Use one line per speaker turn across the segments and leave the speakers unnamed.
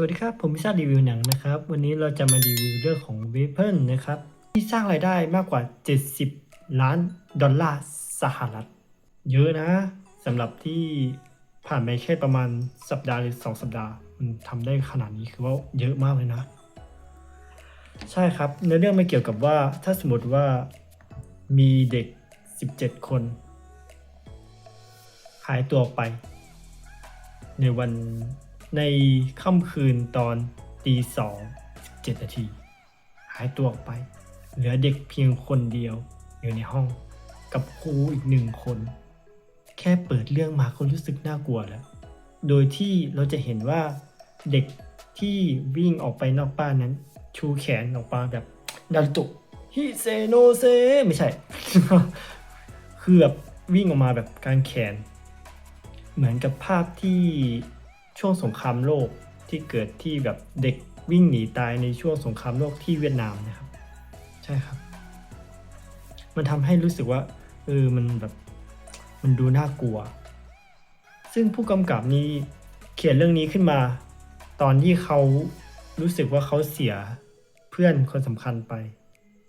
สวัสดีครับ ผมพิซซ่ารีวิวหนังนะครับ วันนี้เราจะมารีวิวเรื่องของ Weapon นะครับ ที่สร้างรายได้มากกว่า 70 ล้านดอลลาร์สหรัฐ เยอะนะสำหรับที่ผ่านไปแค่ประมาณสัปดาห์หรือสองสัปดาห์ มันทำได้ขนาดนี้คือว่าเยอะมากเลยนะ ใช่ครับในเรื่องไมันเกี่ยวกับว่าถ้าสมมติว่ามีเด็ก 17 คนหายตัวไป ในวัน ในค่ำคืนตอนตีสองสิบเจ็ดนาที หายตัวออกไป เหลือเด็กเพียงคนเดียวอยู่ในห้อง กับครูอีกหนึ่งคน แค่เปิดเรื่องมาก็รู้สึกน่ากลัวแล้ว โดยที่เราจะเห็นว่าเด็กที่วิ่งออกไปนอกบ้านนั้น ชูแขนออกมาแบบนารุโตะฮิเซโนเซไม่ใช่ คือแบบวิ่งออกมาแบบกางแขน เหมือนกับภาพที่ ช่วงสงครามโลกที่เกิดที่แบบเด็กวิ่งหนีตายในช่วงสงครามโลกที่เวียดนามนะครับ ใช่ครับ มันทำให้รู้สึกว่าเออมันแบบมันดูน่ากลัว ซึ่งผู้กำกับนี้เขียนเรื่องนี้ขึ้นมา ตอนที่เขารู้สึกว่าเขาเสียเพื่อนคนสำคัญไป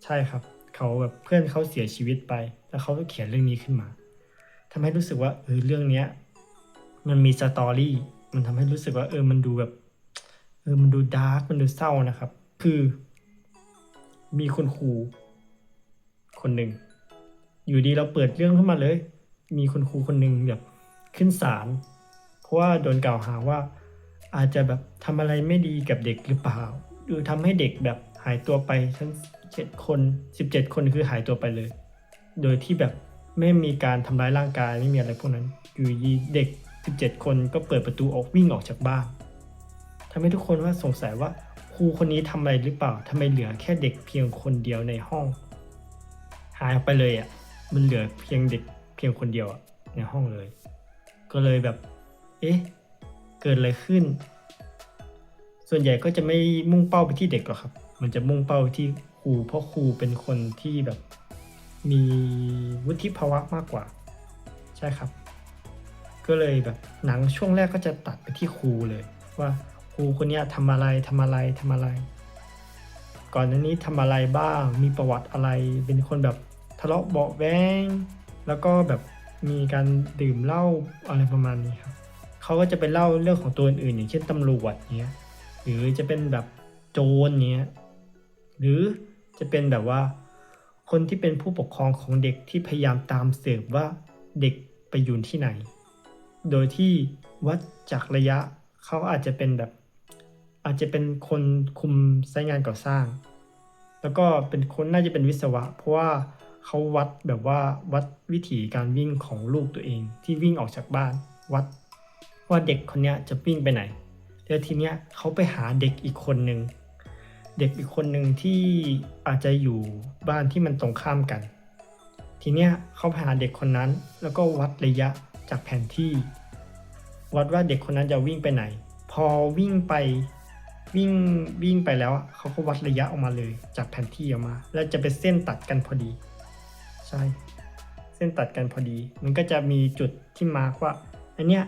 ใช่ครับเขาแบบเพื่อนเขาเสียชีวิตไป แล้วเขาก็เขียนเรื่องนี้ขึ้นมาทำให้รู้สึกว่าเออเรื่องเนี้ยมันมีสตอรี่ มันทำให้รู้สึกว่า เออมันดูแบบ เออมันดูดาร์กมันดูเศร้านะครับ คือ มีคนครูคนหนึ่งอยู่ดีเราเปิดเรื่องขึ้นมาเลย มีคนครูคนหนึ่งแบบขึ้นศาลเพราะว่าโดนกล่าวหาว่า อาจจะแบบทำอะไรไม่ดีกับเด็กหรือเปล่าหรือทำให้เด็กแบบหายตัวไปทั้งเจ็ดคนสิบเจ็ดคนคือหายตัวไปเลย โดยที่แบบไม่มีการทำร้ายร่างกายไม่มีอะไรพวกนั้น อยู่ดีเด็ก 17 คนก็เปิดประตูออกวิ่งออกจากบ้านทำให้ทุกคนว่าสงสัยว่าครูคนนี้ทำอะไรหรือเปล่าทำไมเหลือแค่เด็กเพียงคนเดียวในห้อง หายไปเลยอะมันเหลือเพียงเด็กเพียงคนเดียวอะในห้องเลย ก็เลยแบบ เอ๊ะ เกิดอะไรขึ้น ส่วนใหญ่ก็จะไม่มุ่งเป้าไปที่เด็กหรอกครับ มันจะมุ่งเป้าที่ครูเพราะครูเป็นคนที่แบบมีวุฒิภาวะมากกว่า ใช่ครับ ก็เลยแบบหนังช่วงแรกก็จะตัดไปที่ครูเลย ว่าครูคนนี้ทำอะไรทำอะไรทำอะไร ก่อนหน้านี้ทำอะไรบ้าง มีประวัติอะไร เป็นคนแบบทะเลาะเบาแวงแล้วก็แบบมีการดื่มเหล้าอะไรประมาณนี้ครับเขาก็จะไปเล่าเรื่องของตัวอื่นอย่างเช่นตำรวจเนี้ยหรือจะเป็นแบบโจรเนี้ยหรือจะเป็นแบบว่า คนที่เป็นผู้ปกครองของเด็กที่พยายามตามสืบว่าเด็กไปอยู่ที่ไหน โดยที่วัดจากระยะเขาอาจจะเป็นแบบ อาจจะเป็นคนคุมไซต์งานก่อสร้าง แล้วก็เป็นคนน่าจะเป็นวิศวะ เพราะว่าเขาวัดแบบว่าวัดวิถีการวิ่งของลูกตัวเอง ที่วิ่งออกจากบ้าน วัดว่าเด็กคนนี้จะวิ่งไปไหนแล้วทีเนี้ยเขาไปหาเด็กอีกคนหนึ่งเด็กอีกคนหนึ่งที่อาจจะอยู่บ้านที่มันตรงข้ามกัน ทีเนี้ยเขาไปหาเด็กคนนั้น แล้วก็วัดระยะ จากแผนที่ วัดว่าเด็กคนนั้นจะวิ่งไปไหน พอวิ่งไปวิ่งวิ่งไปแล้วเขาก็วัดระยะออกมาเลย จากแผนที่ออกมา แล้วจะเป็นเส้นตัดกันพอดี ใช่ เส้นตัดกันพอดี มันก็จะมีจุดที่มาร์กว่าอันเนี้ย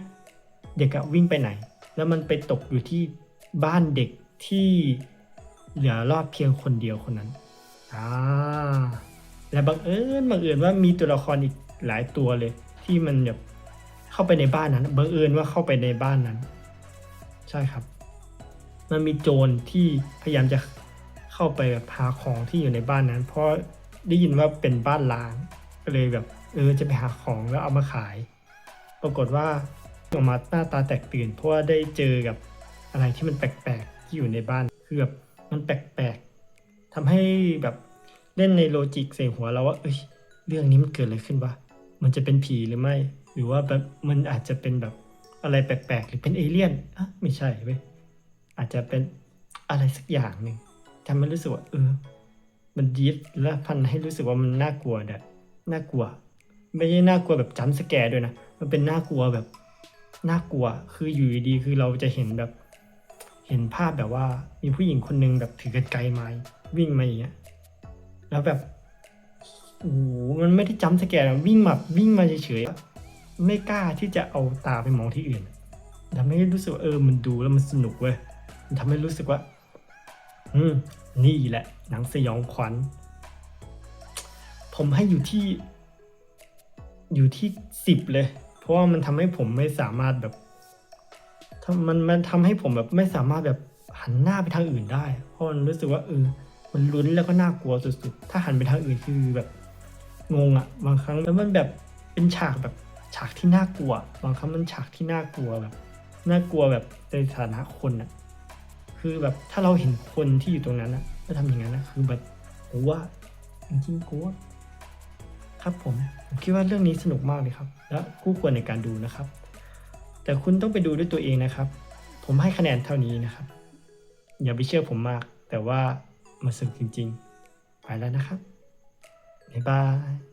เด็กอะวิ่งไปไหน แล้วมันไปตกอยู่ที่บ้านเด็กที่เหลือรอดเพียงคนเดียวคนนั้นอ่าและบังเอิญบังเอิญว่ามีตัวละครอีกหลายตัวเลย ที่มันแบบ เข้าไปในบ้านนั้นบังเอิญว่าเข้าไปในบ้านนั้น ใช่ครับ มันมีโจรที่พยายามจะเข้าไปแบบหาของที่อยู่ในบ้านนั้น เพราะได้ยินว่าเป็นบ้านล้างก็เลยแบบเออจะไปหาของแล้วเอามาขาย ปรากฏว่าออกมาหน้าตาแตกตื่น เพราะว่าได้เจอกับอะไรที่มันแปลกๆที่อยู่ในบ้านคือแบบมันแปลกๆทำให้แบบเล่นในโลจิกใส่หัวเราว่าเอ้ยเรื่องนี้มันเกิดอะไรขึ้นวะมันจะเป็นผีหรือไม่ หรือว่าแบบมันอาจจะเป็นแบบอะไรแปลกๆ หรือเป็นเอเลี่ยนอะไม่ใช่เว้ยอาจจะเป็นอะไรสักอย่างหนึ่งทำให้รู้สึกว่าเออ มันดีดและพันให้รู้สึกว่ามันน่ากลัวเด้น่ากลัว ไม่ใช่น่ากลัวแบบจัมสแกร์ด้วยนะ มันเป็นน่ากลัวแบบน่ากลัว คืออยู่ดีๆคือเราจะเห็นแบบ เห็นภาพแบบว่า มีผู้หญิงคนหนึงแบบถือกรรไกรไม้วิ่งมาอย่างเงี้ย แล้วแบบโอ้โหมันไม่ได้จำสแกนะวิ่งมาวิ่งมาเฉยๆ ไม่กล้าที่จะเอาตาไปมองที่อื่นทำให้รู้สึกว่าเออมันดูแล้วมันสนุกเว้ยมันทำให้รู้สึกว่า อืมนี่แหละ หนังสยองขวัญ ผมให้อยู่ที่ อยู่ที่สิบเลย เพราะว่ามันทำให้ผมไม่สามารถแบบมันมันทำให้ผมแบบไม่สามารถแบบหันหน้าไปทางอื่นได้ เพราะมันรู้สึกว่าเออมันลุ้นแล้วก็น่ากลัวสุดๆ ถ้าหันไปทางอื่นคือแบบงงอะบางครั้งแล้วมันแบบเป็นฉากแบบ ฉากที่น่ากลัวบางครั้งมันฉากที่น่ากลัวแบบน่ากลัวแบบในฐานะคนอะคือแบบถ้าเราเห็นคนที่อยู่ตรงนั้นอะแล้วทำอย่างนั้นนะคือแบบกลัวจริงๆกลัวครับผมผมคิดว่าเรื่องนี้สนุกมากเลยครับ และคู่ควรในการดูนะครับ แต่คุณต้องไปดูด้วยตัวเองนะครับ ผมให้คะแนนเท่านี้นะครับ อย่าไปเชื่อผมมาก แต่ว่ามันสนุกจริง ๆ ไปแล้วนะครับบ๊ายบาย